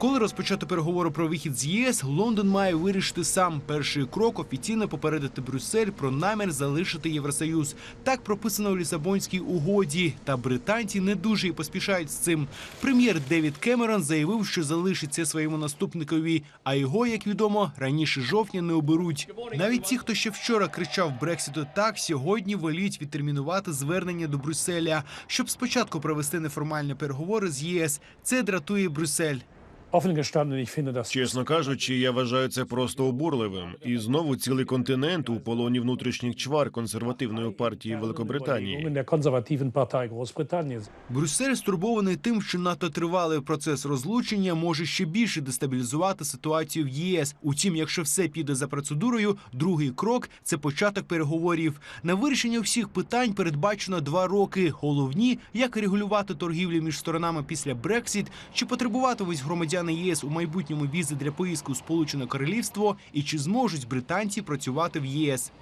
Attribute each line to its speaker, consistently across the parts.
Speaker 1: Коли розпочати переговори про вихід з ЄС, Лондон має вирішити сам перший крок офіційно попередити Брюссель про намір залишити Євросоюз. Так прописано у Лісабонській угоді. Та британці не дуже і поспішають з цим. Прем'єр Девід Кемерон заявив, що залишиться своєму наступникові, а його, як відомо, раніше жовтня не оберуть. Навіть ті, хто ще вчора кричав Брексіту так, сьогодні воліють відтермінувати звернення до Брюсселя, щоб спочатку провести неформальні переговори з ЄС. Це дратує Брюссель.
Speaker 2: Чесно кажучи, я вважаю це просто обурливим. І знову цілий континент у полоні внутрішніх чвар консервативної партії Великобританії.
Speaker 1: Брюссель стурбований тим, що надто тривалий процес розлучення може ще більше дестабілізувати ситуацію в ЄС. Утім, якщо все піде за процедурою, другий крок це початок переговорів. На вирішення всіх питань передбачено два роки. Головні як регулювати торгівлю між сторонами після Брексіт, чи потребуватимуть громадяни ЄС у майбутньому візи для поїздки у Сполучене Королівство, і чи зможуть британці працювати в ЄС.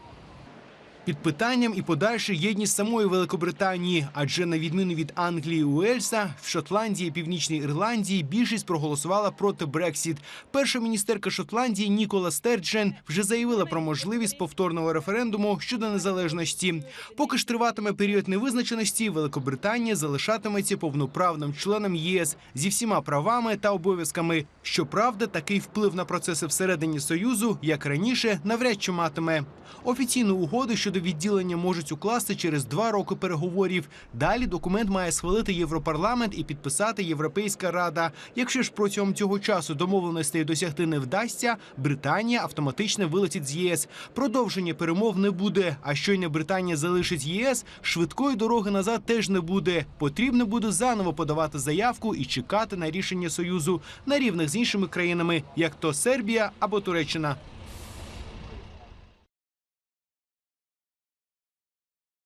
Speaker 1: Під питанням і подальша єдність самої Великобританії, адже на відміну від Англії Уельса, в Шотландії Північній Ірландії більшість проголосувала проти Брексіт. Перша міністерка Шотландії Нікола Стерджен вже заявила про можливість повторного референдуму щодо незалежності. Поки ж триватиме період невизначеності, Великобританія залишатиметься повноправним членом ЄС зі всіма правами та обов'язками. Щоправда, такий вплив на процеси всередині союзу, як раніше, навряд чи матиме. Офіційну угоду щодо відділення можуть укласти через два роки переговорів. Далі документ має схвалити Європарламент і підписати Європейська рада. Якщо ж протягом цього часу домовленостей досягти не вдасться, Британія автоматично вилетить з ЄС. Продовження перемов не буде. А щойно Британія залишить ЄС, швидкої дороги назад теж не буде. Потрібно буде заново подавати заявку і чекати на рішення союзу на рівних з іншими країнами, як то Сербія або Туреччина.